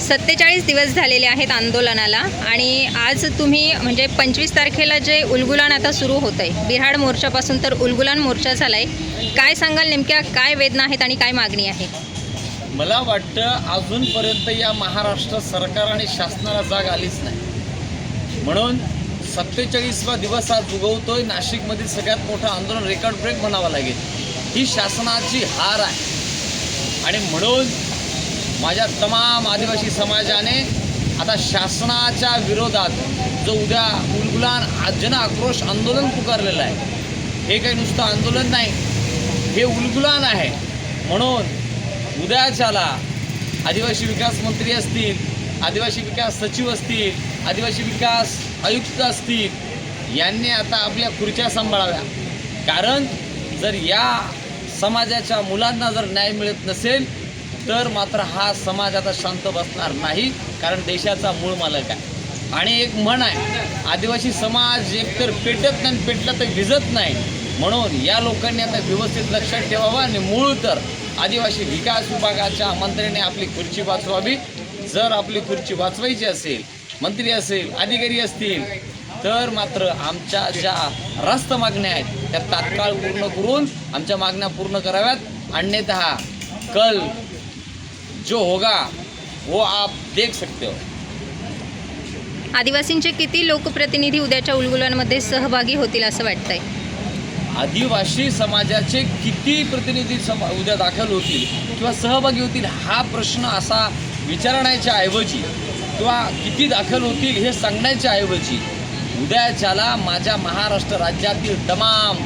सत्तेचाळीस दिवस झालेले आहेत आंदोलनाला आणि आज तुम्ही म्हणजे पंचवीस तारखेला जे उलगुलान आता सुरू होतं आहे बिहाड मोर्चापासून तर उलगुलान मोर्चा झाला आहे काय सांगाल नेमक्या काय वेदना आहेत आणि काय मागणी आहे? मला वाटतं अजूनपर्यंत या महाराष्ट्र सरकार आणि शासनाला जाग आलीच नाही. म्हणून सत्तेचाळीसवा दिवस आज उगवतोय नाशिकमधील सगळ्यात मोठं आंदोलन रेकॉर्ड ब्रेक म्हणावं लागेल. ही शासनाची हार आहे. आणि म्हणून माझ्या तमाम आदिवासी समाजाने आता शासनाच्या विरोधात जो उद्या उलगुलान जन आक्रोश आंदोलन पुकारलेलं आहे हे काही नुसतं आंदोलन नाही हे उलगुलान आहे. म्हणून उद्याच्याला आदिवासी विकास मंत्री असतील आदिवासी विकास सचिव असतील आदिवासी विकास आयुक्त असतील यांनी आता आपल्या खुर्च्या सांभाळाव्या. कारण जर या समाजाच्या मुलांना जर न्याय मिळत नसेल तर मात्र हा समाज आता शांत बसणार नाही कारण देशाचा मूळ मालक आहे. आणि एक म्हण आहे आदिवासी समाज एकतर पेटत नाही पेटलं तर भिजत नाही. म्हणून या लोकांनी आता व्यवस्थित लक्षात ठेवावं आणि मूळ तर आदिवासी विकास विभागाच्या मंत्र्याने आपली खुर्ची वाचवावी. जर आपली खुर्ची वाचवायची असेल मंत्री असेल अधिकारी असतील तर मात्र आमच्या ज्या रास्त मागण्या आहेत त्या तात्काळ पूर्ण करून आमच्या मागण्या पूर्ण कराव्यात. अन्यथा कल जो होगा वो आप देख सकते हो। आदिवासींचे किती लोकप्रतिनिधी उद्याच्या उलगुलानमध्ये सहभागी होतील असं वाटतंय? आदिवासी समाजाचे किती प्रतिनिधी सम उद्या दाखल होतील किंवा सहभागी होतील हा प्रश्न असा विचारण्याच्या ऐवजी किंवा किती दाखल होतील हे सांगण्याच्या ऐवजी उद्याच्याला माझ्या महाराष्ट्र राज्यातील तमाम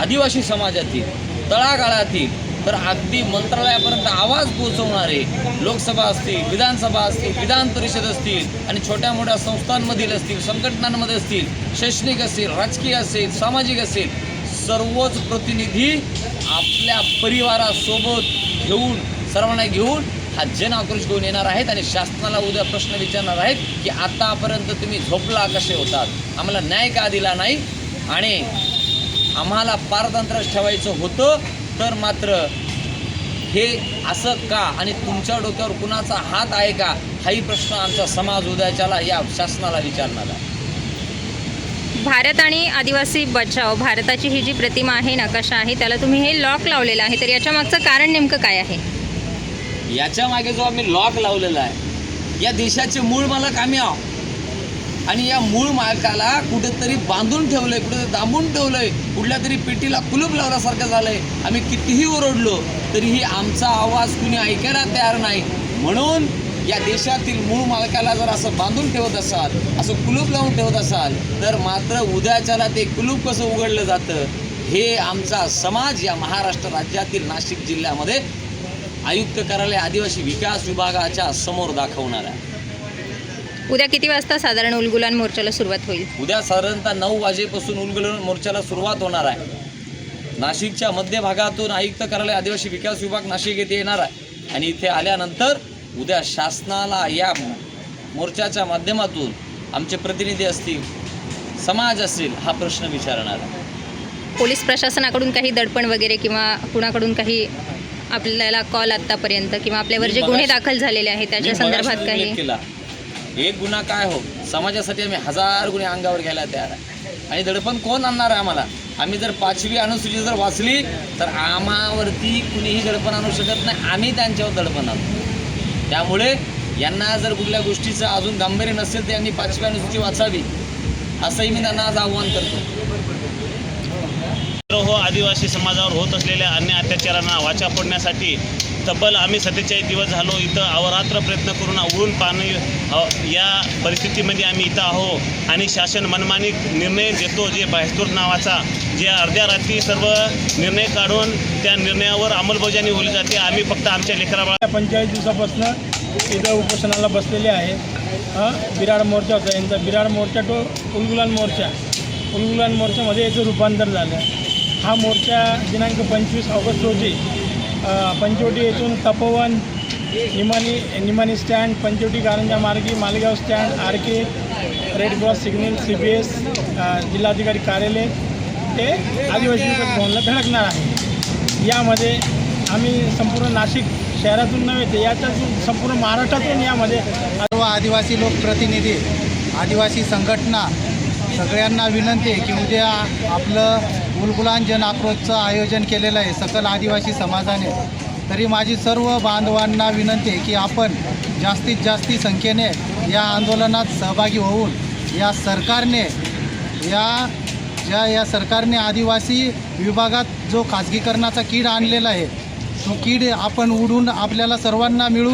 आदिवासी समाजातील तळागाळातील तर अगदी मंत्रालयापर्यंत आवाज पोहोचवणारे लोकसभा असतील विधानसभा असतील विधान परिषद असतील आणि छोट्या मोठ्या संस्थांमधील असतील संघटनांमध्ये असतील शैक्षणिक असेल राजकीय असेल सामाजिक असेल सर्वच प्रतिनिधी आपल्या परिवारासोबत घेऊन सर्वांना घेऊन हा जन आक्रोश घेऊन येणार आहेत आणि शासनाला उद्या प्रश्न विचारणार आहेत की आतापर्यंत तुम्ही झोपला कसे होतात? आम्हाला न्याय का दिला नाही? आणि आम्हाला पारतंत्र ठेवायचं होतं तर मात्र हे असं का? आणि तुमच्या डोक्यावर कुणाचा हात आहे का? हाही प्रश्न आमचा समाज उद्याच्याला या शासनाला विचारणार आहे. भारत आणि आदिवासी बचाव भारताची ही जी प्रतिमा आहे नकाशा आहे त्याला तुम्ही हे लॉक लावलेलं आहे. तर याच्या मागचं कारण नेमकं काय आहे? याच्या मागे जो आम्ही लॉक लावलेला आहे या देशाचे मूळ मालक आम्ही आहोत. आणि या मूळ मालकाला कुठेतरी बांधून ठेवलंय कुठेतरी दाबून ठेवलंय कुठल्या तरी पेटीला कुलूप लावल्यासारखं झालंय. आम्ही कितीही ओरडलो तरीही आमचा आवाज कुणी ऐकायला तयार नाही. म्हणून या देशातील मूळ मालकाला जर असं बांधून ठेवत असाल असं कुलूप लावून ठेवत असाल तर मात्र उद्याच्याला ते कुलूप कसं उघडलं जातं हे आमचा समाज या महाराष्ट्र राज्यातील नाशिक जिल्ह्यामध्ये आयुक्त कार्यालय आदिवासी विकास विभागाच्या समोर दाखवणार आहे. उद्या किती वाजता साधारण उलगुलान मोर्चाला सुरुवात होईल? उद्या साधारणतः नऊ वाजेपासून उलगडून मोर्चाला सुरुवात होणार आहे. नाशिकच्या मध्य भागातून आयुक्त कार्यालय आदिवासी विकास विभाग नाशिक येथे येणार आहे. आणि इथे आल्यानंतर उद्या शासनाला या मोर्चाच्या माध्यमातून आमचे प्रतिनिधी असतील समाज असेल हा प्रश्न विचारणार आहे. पोलीस प्रशासनाकडून काही दडपण वगैरे किंवा कुणाकडून काही आपल्याला कॉल आत्तापर्यंत किंवा आपल्यावर जे गुन्हे दाखल झालेले आहेत त्याच्या संदर्भात काही केला. एक गुन्हा काय हो? समाजासाठी आम्ही हजार गुन्हे अंगावर घ्यायला तयार आहे. आणि दडपण कोण आणणार आहे आम्हाला? आम्ही जर पाचवी अनुसूची जर वाचली तर आम्हावरती कुणीही दडपण आणू शकत नाही. आम्ही त्यांच्यावर दडपण आणतो त्यामुळे यांना जर कुठल्या गोष्टीचं अजून गांभीर्य नसेल तर यांनी पाचवी अनुसूची वाचावी. असंही मी त्यांना आज आव्हान करतो. आदिवासी समाजावर होत असलेल्या अन्य अत्याचारांना वाचा फोडण्यासाठी तब्बल आम्ही सत्तेचाळीस दिवस झालो. इथं अवरात्र प्रयत्न करून उरून पाणी या परिस्थितीमध्ये आम्ही इथं आहो आणि शासन मनमानी निर्णय देतो. जे बहिस्तूर नावाचा जे अर्ध्या रात्री सर्व निर्णय काढून त्या निर्णयावर अंमलबजावणी होली जाते. आम्ही फक्त आमच्या लेकराबाळा पंचेचाळीस दिवसापासून इथं उपोषणाला बसलेले आहे. बिराड मोर्चा होता यांचा बिराड मोर्चा तो उलगुलान मोर्चा. उलगुलान मोर्चामध्ये याचं रूपांतर झालं. हा मोर्चा दिनांक पंचवीस ऑगस्ट रोजी पंचवटी येथून तपोवन निमानी निमानी स्टँड पंचवटी कारंजा मार्गी Malegaon stand R K red cross signal C B S जिल्हाधिकारी कार्यालय ते आदिवासी फोनला भवनला धडकणार आहे. यामध्ये आम्ही संपूर्ण नाशिक शहरातून नव्हे ते याच्यातून संपूर्ण महाराष्ट्रातून यामध्ये सर्व आदिवासी लोकप्रतिनिधी आदिवासी संघटना सगळ्यांना विनंती आहे की उद्या आपलं गुलगुलान जन आक्रोशचं आयोजन केलेलं आहे. सकल आदिवासी समाजाने. तरी माझी सर्व बांधवांना विनंती आहे की आपण जास्तीत जास्ती संख्येने या आंदोलनात सहभागी होऊन या सरकारने या ज्या या सरकारने आदिवासी विभागात जो खाजगीकरणाचा कीड आणलेला आहे तो कीड आपण उडून आपल्याला सर्वांना मिळून